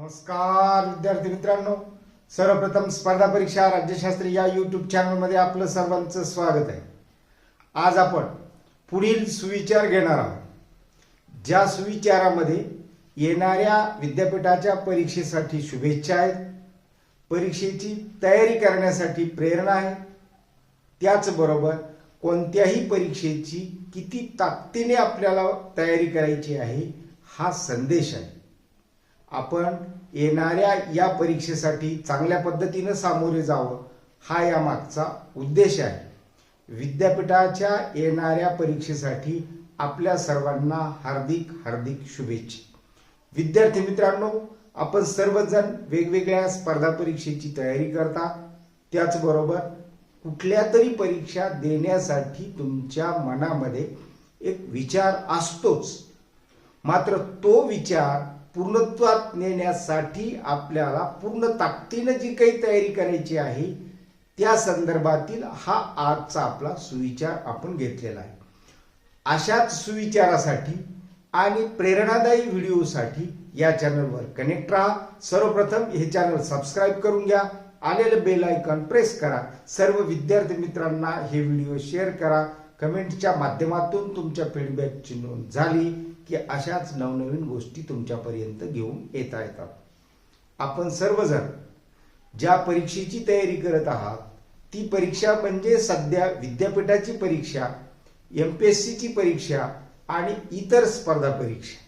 नमस्कार विद्यार्थी मित्रांनो. सर्वप्रथम स्पर्धा परीक्षा राज्यशास्त्री या यूट्यूब चॅनलमध्ये आपलं सर्वांचं स्वागत आहे. आज आपण पुढील सुविचार घेणार आहोत. ज्या सुविचारामध्ये येणाऱ्या विद्यापीठाच्या परीक्षेसाठी शुभेच्छा आहेत परीक्षेची तयारी करण्यासाठी प्रेरणा आहे. त्याचबरोबर कोणत्याही परीक्षेची किती ताकदीने आपल्याला तयारी करायची आहे हा संदेश आहे. आपण येणाऱ्या या परीक्षेसाठी चांगल्या पद्धतीनं सामोरे जावं हा या मागचा उद्देश आहे. विद्यापीठाच्या येणाऱ्या परीक्षेसाठी आपल्या सर्वांना हार्दिक हार्दिक शुभेच्छा. विद्यार्थी मित्रांनो आपण सर्वजण वेगवेगळ्या स्पर्धा परीक्षेची तयारी करता. त्याचबरोबर कुठल्या तरी परीक्षा देण्यासाठी तुमच्या मनामध्ये एक विचार असतोच. मात्र तो विचार पूर्णत्वात नेण्यासाठी आपल्याला पूर्ण ताकदीनं जी काही तयारी करायची आहे त्या संदर्भातील हा आजचा आपला सुविचार आपण घेतलेला आहे. अशाच सुविचारासाठी आणि प्रेरणादायी व्हिडिओसाठी या चॅनलवर कनेक्ट राहा. सर्वप्रथम हे चॅनल सबस्क्राईब करून घ्या. आलेलं बेल आयकॉन प्रेस करा. सर्व विद्यार्थी मित्रांना हे व्हिडिओ शेअर करा. कमेंटच्या माध्यमातून तुमच्या फीडबॅकची नोंद झाली. की अशाच नवनवीन गोष्टी तुमच्यापर्यंत घेऊन येता येतात. आपण सर्वजण ज्या परीक्षेची तयारी करत आहात ती परीक्षा म्हणजे सध्या विद्यापीठाची परीक्षा एम पी एस सीची परीक्षा आणि इतर स्पर्धा परीक्षा.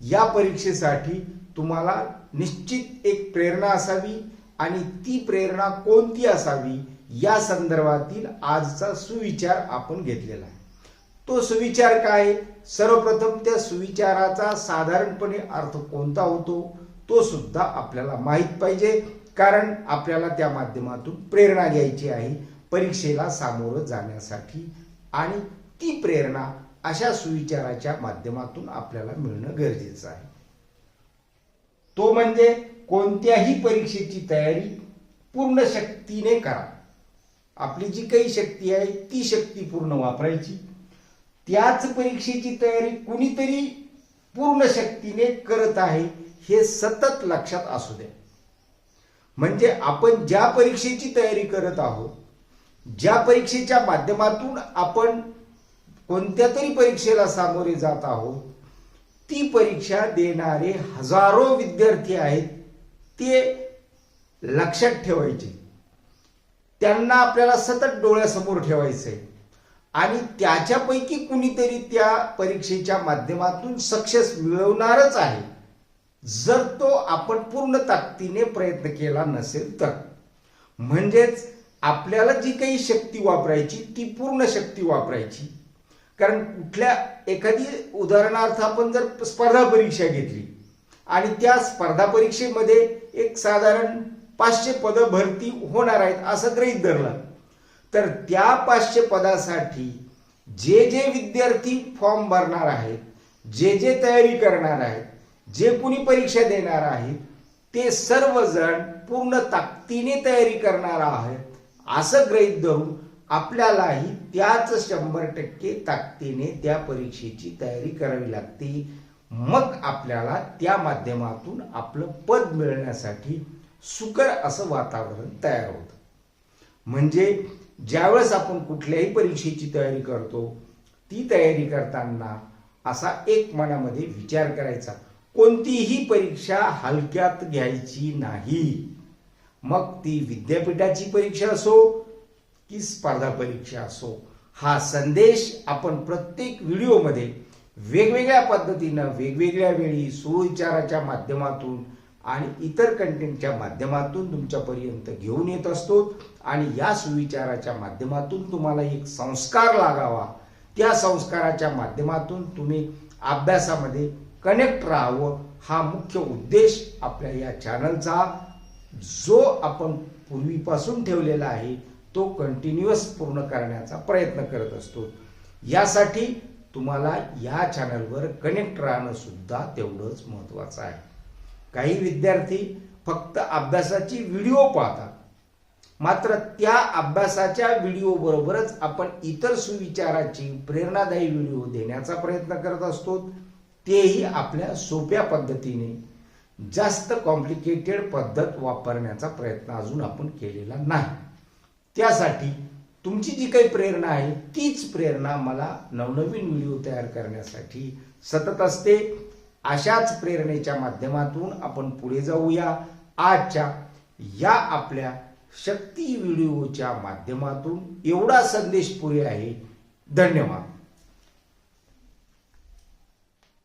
या परीक्षेसाठी तुम्हाला निश्चित एक प्रेरणा असावी आणि ती प्रेरणा कोणती असावी या संदर्भातील आजचा सुविचार आपण घेतलेला आहे. तो सुविचार काय? सर्वप्रथम त्या सुविचाराचा साधारणपणे अर्थ कोणता होतो? तो सुद्धा आपल्याला माहीत पाहिजे कारण आपल्याला त्या माध्यमातून प्रेरणा घ्यायची आहे परीक्षेला सामोरं जाण्यासाठी. आणि ती प्रेरणा अशा सुविचाराच्या माध्यमातून आपल्याला मिळणं गरजेचं आहे. तो म्हणजे कोणत्याही परीक्षेची तयारी पूर्ण शक्तीने करा. आपली जी काही शक्ती आहे ती शक्ती पूर्ण वापरायची. त्याच परीक्षेची तयारी कुणीतरी पूर्ण शक्तीने करत आहे हे सतत लक्षात असू द्या म्हणजे आपण ज्या परीक्षेची तयारी करत आहोत ज्या परीक्षेच्या माध्यमातून आपण कोणत्या तरी परीक्षेला सामोरे जात आहोत ती परीक्षा देणारे हजारो विद्यार्थी आहेत ते लक्षात ठेवायचे. त्यांना आपल्याला सतत डोळ्यासमोर ठेवायचं आहे आणि त्याच्यापैकी कुणीतरी त्या परीक्षेच्या माध्यमातून सक्सेस मिळवणारच आहे. जर तो आपण पूर्ण ताकदीने प्रयत्न केला नसेल तर. म्हणजेच आपल्याला जी काही शक्ती वापरायची ती पूर्ण शक्ती वापरायची. कारण कुठल्या एखादी उदाहरणार्थ आपण जर स्पर्धा परीक्षा घेतली आणि त्या स्पर्धा परीक्षेमध्ये एक साधारण पाचशे पदं भरती होणार आहेत असं गृहीत धरलं तर त्या पाचशे पदासाठी जे जे विद्यार्थी फॉर्म भरणार आहेत जे जे तयारी करणार आहेत जे कुणी परीक्षा देणार आहेत ते सर्वजण पूर्ण ताकदीने तयारी करणार आहेत असं गृहीत धरून आपल्यालाही त्याच शंभर टक्के ताकदीने त्या परीक्षेची तयारी करावी लागते. मग आपल्याला त्या माध्यमातून आपलं पद मिळण्यासाठी सुकर असं वातावरण तयार होतं. म्हणजे ज्यावेळेस आपण कुठल्याही परीक्षेची तयारी करतो ती तयारी करताना असा एक मनामध्ये विचार करायचा कोणतीही परीक्षा हलक्यात घ्यायची नाही. मग ती विद्यापीठाची परीक्षा असो की स्पर्धा परीक्षा असो हा संदेश आपण प्रत्येक व्हिडिओमध्ये वेगवेगळ्या पद्धतीनं वेगवेगळ्या वेळी सुविचाराच्या माध्यमातून आणि इतर कंटेंटच्या माध्यमातून तुमच्यापर्यंत घेऊन येत असतो. आणि या सुविचाराच्या माध्यमातून तुम्हाला एक संस्कार लागावा. त्या संस्काराच्या माध्यमातून तुम्ही अभ्यासामध्ये कनेक्ट राहावं. हा मुख्य उद्देश आपल्या या चॅनलचा जो आपण पूर्वीपासून ठेवलेला आहे तो कंटिन्युअस पूर्ण करण्याचा प्रयत्न करत असतो. यासाठी तुम्हाला या चॅनलवर कनेक्ट राहणं सुद्धा तेवढंच महत्वाचं आहे. काही विद्यार्थी फक्त अभ्यासाची व्हिडिओ पाहतात. मात्र त्या अभ्यासाच्या व्हिडिओ बरोबरच आपण इतर सुविचाराची प्रेरणादायी व्हिडिओ देण्याचा प्रयत्न करत असतो. तेही आपल्या सोप्या पद्धतीने. जास्त कॉम्प्लिकेटेड पद्धत वापरण्याचा प्रयत्न अजून आपण केलेला नाही. त्यासाठी तुमची जी काही प्रेरणा आहे तीच प्रेरणा मला नवनवीन व्हिडिओ तयार करण्यासाठी सतत असते. अशाच प्रेरणेच्या माध्यमातून आपण पुढे जाऊया. आजच्या या आपल्या शक्ती व्हिडिओच्या माध्यमातून एवढा संदेश पुरे आहे. धन्यवाद.